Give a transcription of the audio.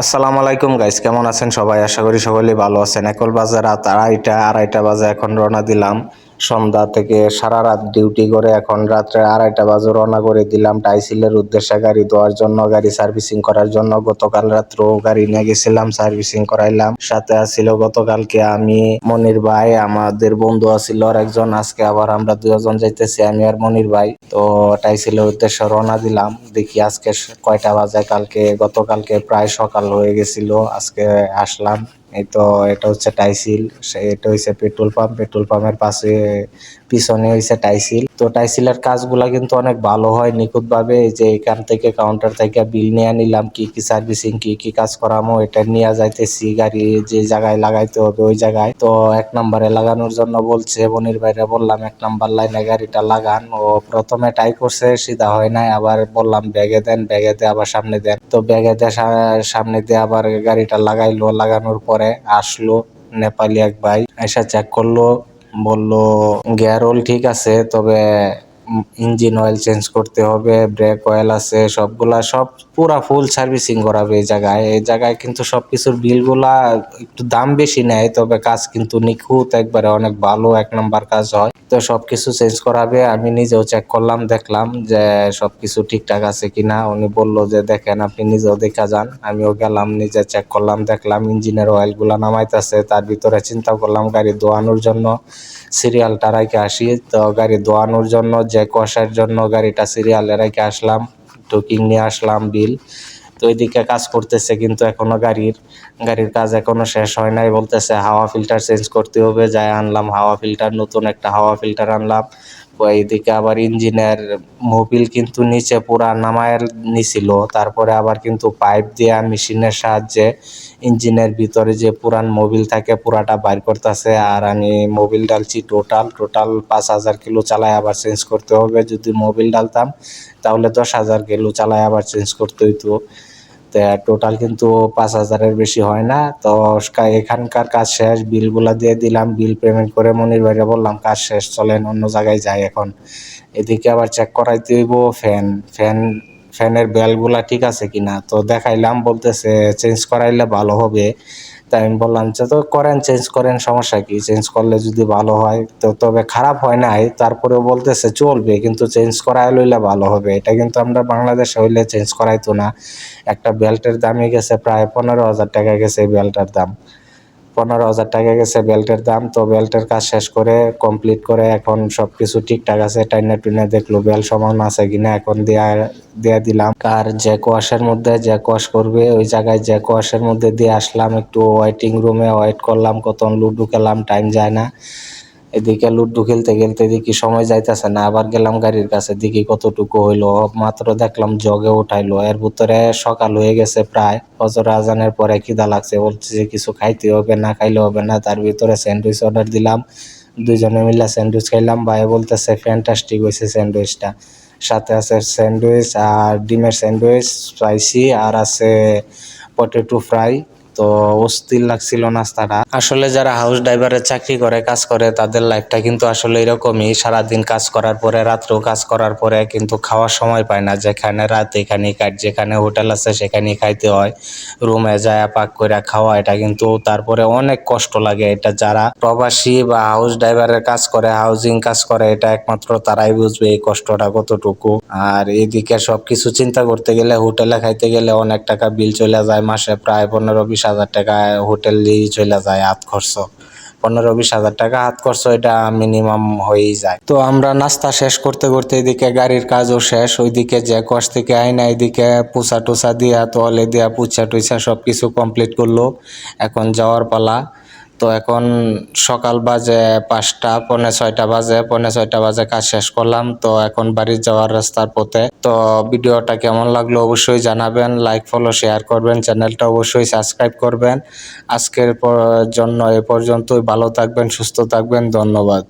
আসসালামু আলাইকুম গাইস কেমন আছেন সবাই? আশা করি সকলেই ভালো আছেন। একল বাজার রাত আড়াইটা আড়াইটা বাজে এখন রওনা দিলাম। সন্ধ্যা থেকে সারা রাত ডিউটি করে এখন রাত্রে আড়াইটা বাজে রওনা করে দিলাম টাইসিলের উদ্দেশ্যে গাড়ি দেওয়ার জন্য, গাড়ি সার্ভিসিং করার জন্য। গতকাল রাত্রেও গাড়ি নিয়ে গেছিলাম, সার্ভিসিং করাইলাম। সাথে আসছিল গতকালকে আমি, মনির ভাই, আমাদের বন্ধু আছিল আর একজন। আজকে আবার আমরা দুজন যাইতেছি, আমি আর মনির ভাই। তো টাইসিলের উদ্দেশ্যে রওনা দিলাম। দেখি আজকে কয়টা বাজে, কালকে, গতকালকে প্রায় সকাল হয়ে গেছিল, আজকে আসলাম। এই তো এটা হচ্ছে টাইসিল এটা হচ্ছে পেট্রোল পাম্প পেট্রোল পাম্পের পাশে, পিছনে হয়েছে টাইসিল তো টাইসিলের কাজগুলা কিন্তু অনেক ভালো হয় নিখুঁতভাবে যে এখান থেকে কাউন্টার থেকে বিল নিয়ে নিলাম, কি কি সার্ভিসিং কি কি কাজ করামো, এটা নিয়ে যাইতেছি, গাড়ি যে জায়গায় লাগাইতে হবে ওই জায়গায়। তো এক নম্বরে লাগানোর জন্য বলছে, বনির বাইরে বললাম, এক নাম্বার লাইনে গাড়িটা লাগান। ও প্রথমে ট্রাই করছে, সিধা হয় নাই, আবার বললাম, ব্যাগে দেন, ব্যাগে দিয়ে আবার সামনে দেন। তো ব্যাগে দিয়ে সামনে দিয়ে আবার গাড়িটা লাগাইলো, লাগানোর পরে আসলো নেপালি এক ভাই এসে চেক করল বলল গিয়ার ঠিক আছে তবে ইঞ্জিন অয়েল চেঞ্জ করতে হবে ব্রেক অয়েল আছে, সবগুলা, সব পুরা ফুল সার্ভিসিং করাবে এই জায়গায়। এই জায়গায় কিন্তু সবকিছুর বিলগুলা একটু দাম বেশি নেয়, তবে কাজ কিন্তু নিখুঁত, একবারে অনেক ভালো, এক নাম্বার কাজ হয়। তো সবকিছু চেঞ্জ করাবে আমি নিজেও চেক করলাম, দেখলাম যে সবকিছু ঠিকঠাক আছে কিনা। উনি বলল যে, দেখেন, আপনি নিজেও দেখা যান। আমিও গেলাম, নিজে চেক করলাম, দেখলাম ইঞ্জিনের অয়েলগুলা নামাইতেছে, তার ভিতরে চিন্তা করলাম গাড়ি ধোয়ানোর জন্য সিরিয়ালটা রাখে আসি। তো গাড়ি ধোয়ানোর জন্য যে কষার জন্য গাড়িটা সিরিয়ালে রেখে আসলাম টুকিং নিয়ে আসলাম বিল তো এদিকে কাজ করতেছে কিন্তু এখনও গাড়ির গাড়ির কাজ এখনও শেষ হয় নাই, বলতেছে হাওয়া ফিল্টার চেঞ্জ করতে হবে, যাই আনলাম হাওয়া ফিল্টার নতুন একটা হাওয়া ফিল্টার আনলাম। তো এইদিকে আবার ইঞ্জিনের মোবিল কিন্তু নিচে পুরা নামায় নিছিল। তারপরে আবার কিন্তু পাইপ দিয়ে মেশিনের সাহায্যে ইঞ্জিনের ভিতরে যে পুরান মোবিল থাকে পুরাটা বাইর করতেছে। আর আমি মোবিল ডালছি টোটাল টোটাল পাঁচ হাজার কিলো চালায় আবার চেঞ্জ করতে হবে। যদি মোবিল ডালতাম তাহলে দশ হাজার কিলো চালায় আবার চেঞ্জ করতে হইতো। টোটাল কিন্তু পাঁচ হাজারের বেশি হয় না। তো এখানকার কাজ শেষ, বিলগুলা দিয়ে দিলাম, বিল পেমেন্ট করে মনির ভাইরে বললাম, কাজ শেষ, চলেন অন্য জায়গায় যাই এখন। এদিকে আবার চেক করাইতে হইব ফ্যান ফ্যান ফ্যানের বেলগুলা ঠিক আছে কিনা? তো দেখাইলাম, বলতেছে চেঞ্জ করাইলে ভালো হবে। তাই আমি বললাম যে, তো করেন চেঞ্জ করেন, সমস্যা কি? চেঞ্জ করলে যদি ভালো হয়, তো তবে খারাপ হয় নাই। তারপরেও বলতেছে, চলবে, কিন্তু চেঞ্জ করাই লইলে ভালো হবে। এটা কিন্তু আমরা বাংলাদেশে হইলে চেঞ্জ করাইতো না। একটা বেল্টের দামই গেছে প্রায় পনেরো হাজার টাকা গেছে এই বেল্টের দাম। পনেরো হাজার টাকা গেছে বেল্টের দাম, তো বেল্টের কাজ শেষ করে কমপ্লিট করে এখন সব কিছু ঠিকঠাক আছে, টাইনা টুইনা দেখল বেল সমান আছে কিনা, এখন দেয়া দেয়া দিলাম। আর যে কোয়াশের মধ্যে যে কোয়াশ করবে, ওই জায়গায় যে কোয়াশের মধ্যে দিয়ে আসলাম, একটু ওয়েটিং রুমে ওয়েট করলাম কত লুডু খেলাম টাইম যায় না। এদিকে লুডু খেলতে খেলতে দেখি সময় যাইতেছে না, আবার গেলাম গাড়ির কাছে, দেখি কতটুকু হইল। মাত্র দেখলাম জগে উঠাইলো, এর ভিতরে সকাল হয়ে গেছে প্রায়। ফজর আজানের পরে খিদা লাগছে, বলছে যে কিছু খাইতে হবে, না খাইলে হবে না, তার ভিতরে স্যান্ডউইচ অর্ডার দিলাম। দুজনে মিলে স্যান্ডউইচ খাইলাম, ভাই বলতেছে ফ্যান্টাস্টিক হয়েছে স্যান্ডউইচটা। সাথে আছে স্যান্ডউইচ আর ডিমের স্যান্ডউইচ, স্পাইসি, আর আছে পটেটো ফ্রাই। তো অস্থির লাগছিল নাস্তাটা। আসলে যারা হাউস ড্রাইভারের চাকরি করে, কাজ করে, তাদের লাইফটা কিন্তু আসলে এরকমই। সারাদিন কাজ করার পরে, রাত্রেও কাজ করার পরে কিন্তু খাওয়ার সময় পায় না। যেখানে রাত, এখানেই কাট যেখানে হোটেল আছে, সেখানেই খাইতে হয়। রুমে যায় পাক করে খাওয়া, এটা কিন্তু তারপরে অনেক কষ্ট লাগে। এটা যারা প্রবাসী বা হাউস ড্রাইভারের কাজ করে হাউজিং কাজ করে, এটা একমাত্র তারাই বুঝবে এই কষ্টটা কতটুকু। আর এদিকে সবকিছু চিন্তা করতে গেলে হোটেলে খাইতে গেলে অনেক টাকা বিল চলে যায়। মাসে প্রায় পনেরো বিশ হাজার টাকা হোটেল দিয়ে চলে যায় হাত খরচ। পনেরো বিশ হাজার টাকা হাত খরচ, এটা মিনিমাম হয়েই যায়। তো আমরা নাস্তা শেষ করতে করতে এদিকে গাড়ির কাজও শেষ, ওইদিকে যে কষ্ট থেকে আইনা এদিকে পোচা টুসা দিয়া, তলে দিয়া পুছা টুচা সব কিছু কমপ্লিট করল। এখন যাওয়ার পালা। তো এখন সকাল বাজে পাঁচটা, পৌনে ছয়টা বাজে, পৌনে ছয়টা বাজে কাজ শেষ করলাম। তো এখন বাড়ি যাওয়ার রাস্তার পথে। তো ভিডিওটা কেমন লাগল অবশ্যই জানাবেন লাইক ফলো শেয়ার করবেন, চ্যানেলটা অবশ্যই সাবস্ক্রাইব করবেন। আজকের জন্য এ পর্যন্তই, ভালো থাকবেন, সুস্থ থাকবেন, ধন্যবাদ।